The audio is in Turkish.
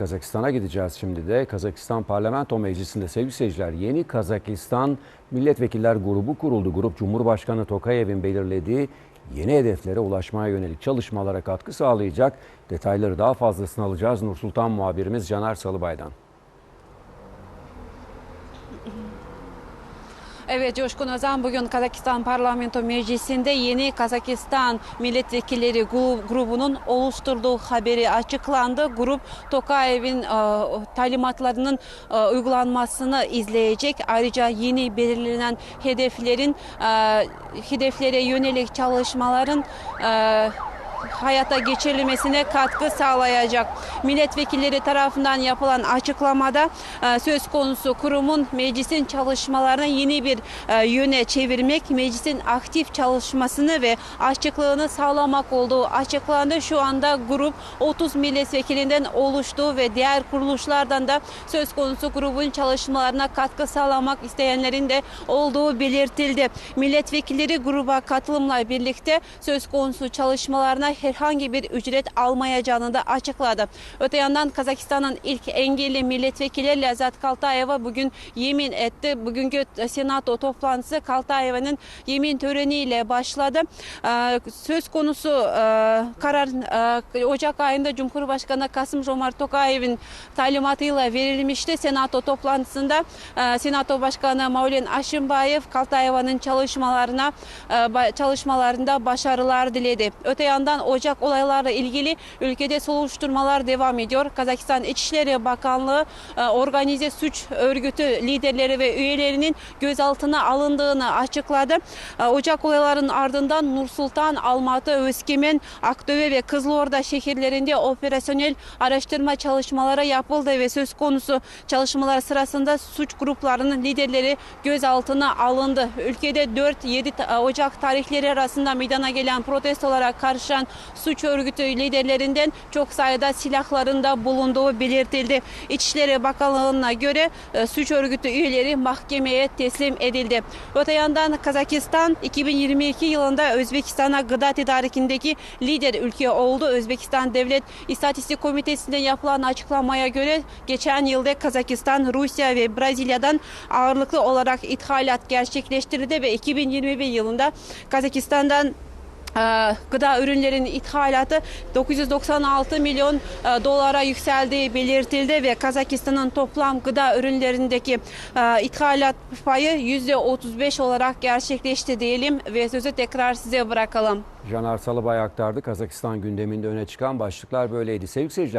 Kazakistan'a gideceğiz şimdi de. Kazakistan Parlamento Meclisi'nde sevgili seyirciler yeni Kazakistan Milletvekiller Grubu kuruldu. Grup Cumhurbaşkanı Tokayev'in belirlediği yeni hedeflere ulaşmaya yönelik çalışmalara katkı sağlayacak. Detayları daha fazlasını alacağız. Nursultan muhabirimiz Caner Salıbay'dan. Evet Coşkun Özen bugün Kazakistan Parlamento Meclisi'nde yeni Kazakistan Milletvekilleri Gru- grubunun oluşturduğu haberi açıklandı. Grup Tokayev'in e, talimatlarının e, uygulanmasını izleyecek. Ayrıca yeni belirlenen hedeflerin e, hedeflere yönelik çalışmaların e, hayata geçirilmesine katkı sağlayacak. Milletvekilleri tarafından yapılan açıklamada e, söz konusu kurumun meclisin çalışmalarını yeni bir e, yöne çevirmek, meclisin aktif çalışmasını ve açıklığını sağlamak olduğu açıklandı. Şu anda grup 30 milletvekilinden oluştu ve diğer kuruluşlardan da söz konusu grubun çalışmalarına katkı sağlamak isteyenlerin de olduğu belirtildi. Milletvekilleri gruba katılımla birlikte söz konusu çalışmalarına herhangi bir ücret almayacağını da açıkladı. Öte yandan Kazakistan'ın ilk engelli milletvekili Lezzat Kaltayeva bugün yemin etti. Bugünkü senato toplantısı Kaltayeva'nın yemin töreniyle başladı. Ee, Söz konusu e, karar e, Ocak ayında Cumhurbaşkanı Kasım Jomart Tokayev'in talimatıyla verilmişti. Senato toplantısında e, Senato Başkanı Maulen Aşimbayev Kaltayeva'nın çalışmalarına çalışmalarında başarılar diledi. Öte yandan Ocak olaylarla ilgili ülkede soruşturmalar devam ediyor. Kazakistan İçişleri Bakanlığı e, organize suç örgütü liderleri ve üyelerinin gözaltına alındığını açıkladı. E, Ocak olaylarının ardından Nur Sultan, Almatı, Özkemen, Akdöve ve Kızılorda şehirlerinde operasyonel araştırma çalışmaları yapıldı ve söz konusu çalışmalar sırasında suç gruplarının liderleri gözaltına alındı. Ülkede 4-7 ta- Ocak tarihleri arasında meydana gelen protestolara karışan suç örgütü liderlerinden çok sayıda silahlarında bulunduğu belirtildi. İçişleri Bakanlığı'na göre e, suç örgütü üyeleri mahkemeye teslim edildi. Öte yandan Kazakistan 2022 yılında Özbekistan'a gıda tedarikindeki lider ülke oldu. Özbekistan Devlet İstatistik Komitesi'nde yapılan açıklamaya göre geçen yılda Kazakistan, Rusya ve Brezilya'dan ağırlıklı olarak ithalat gerçekleştirdi ve 2021 yılında Kazakistan'dan gıda ürünlerinin ithalatı 996 milyon e, dolara yükseldiği belirtildi ve Kazakistan'ın toplam gıda ürünlerindeki e, ithalat payı %35 olarak gerçekleşti diyelim ve sözü tekrar size bırakalım. Caner Salıbay aktardı. Kazakistan gündeminde öne çıkan başlıklar böyleydi. Sevgili seyirciler